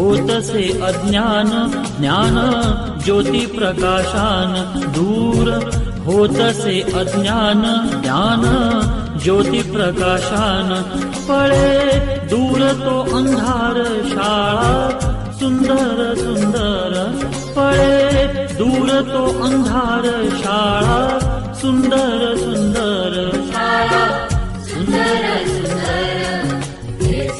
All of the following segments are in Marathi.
ो से अज्ञान ज्ञान ज्योति ज्योतिप्रकाशन। दूर अज्ञान सुंदर पळे दूर तो अंधार शाळा सुंदर सुंदर। शाळा सुंदर सुंदर।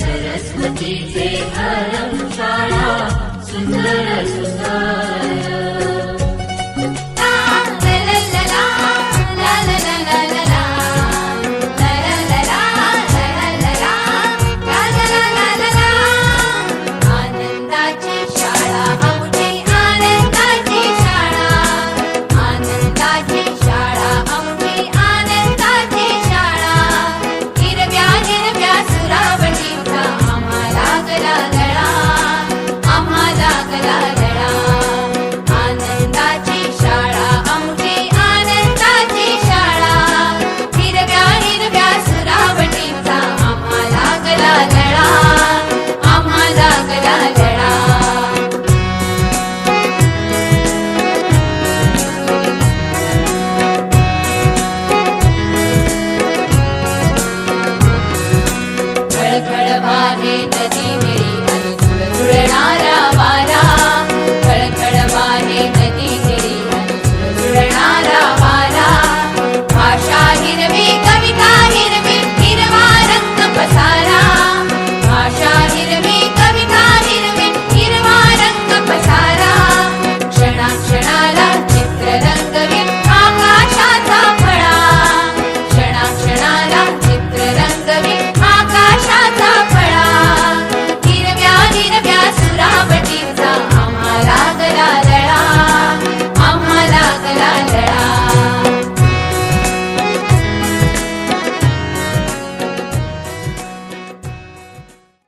सरस्वतीचे घर। entre.